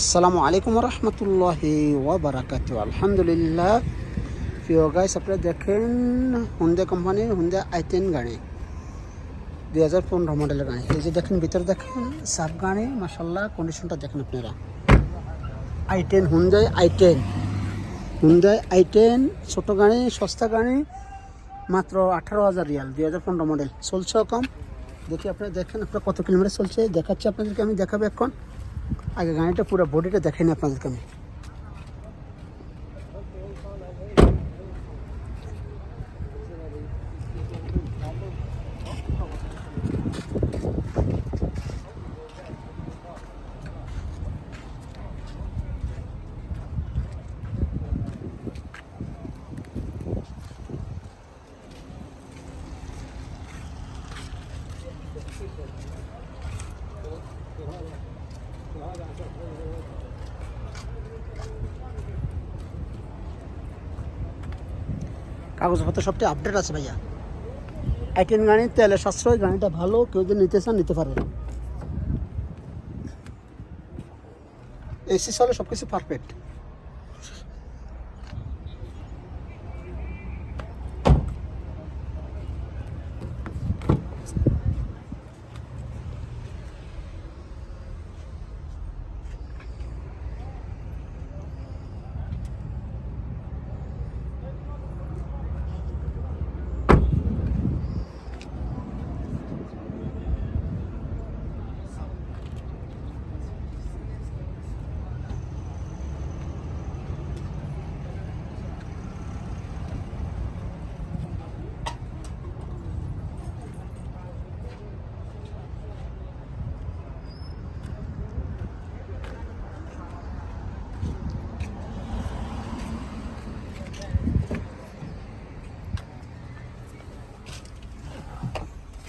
আসসালামু আলাইকুম রহমতুল্লাহি ওয়াবারাকাত আলহামদুলিল্লাহ। প্রিয় গাইস আপনারা দেখেন হুন্দা কোম্পানির হুন্দা আই টেন গাড়ি। দুই হাজার পনেরো মডেলের গাড়ি। এই যে দেখেন, ভিতরে দেখেন সাব গাড়ি মাসাল্লাহ কন্ডিশনটা দেখেন আপনারা। I ten Hyundai I ten Hyundai I ten ছোটো গাড়ি, সস্তা গাড়ি, মাত্র আঠারো হাজার রিয়াল, দুই হাজার পনেরো মডেল চলছে কম। দেখি আপনারা দেখেন, আপনারা কত কিলোমিটার চলছে? দেখাচ্ছি আপনাদেরকে, আমি দেখাবো এখন। আগে গাড়িটা পুরো বডিটা দেখাই না আপনাদেরকে আমি কাগজপত্র সবটাই আপডেট আছে ভাইয়া। আইটেন গাড়ি, তেলে সাশ্রয়, গাড়িটা ভালো, কেউ যদি নিতে চান, নিতে পারবেন। এসি চলে সব কিছু পারফেক্ট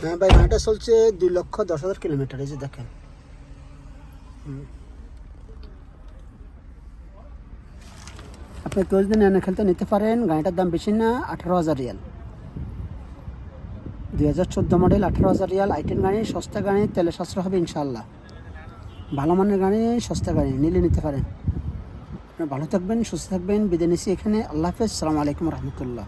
হ্যাঁ ভাই গাড়িটা চলছে দুই লক্ষ দশ হাজার কিলোমিটার, এই যে দেখেন। আপনি কেউ যদি নেন খেলতে নিতে পারেন, গাড়িটার দাম বেশি না, আঠারো হাজার রিয়াল। দুই হাজার চোদ্দ মডেল, আঠারো হাজার রিয়াল আইটেন গাড়ি, সস্তা গাড়ি, তেলে সাশ্রয় হবে ইনশাল্লাহ ভালো মানের গাড়ি, সস্তা গাড়ি, নিলে নিতে পারেন। আপনারা ভালো থাকবেন, সুস্থ থাকবেন, বিদায় নিচ্ছি এখানে। আল্লাহ হাফেজ, সালামু আলাইকুম রহমতুল্লাহ।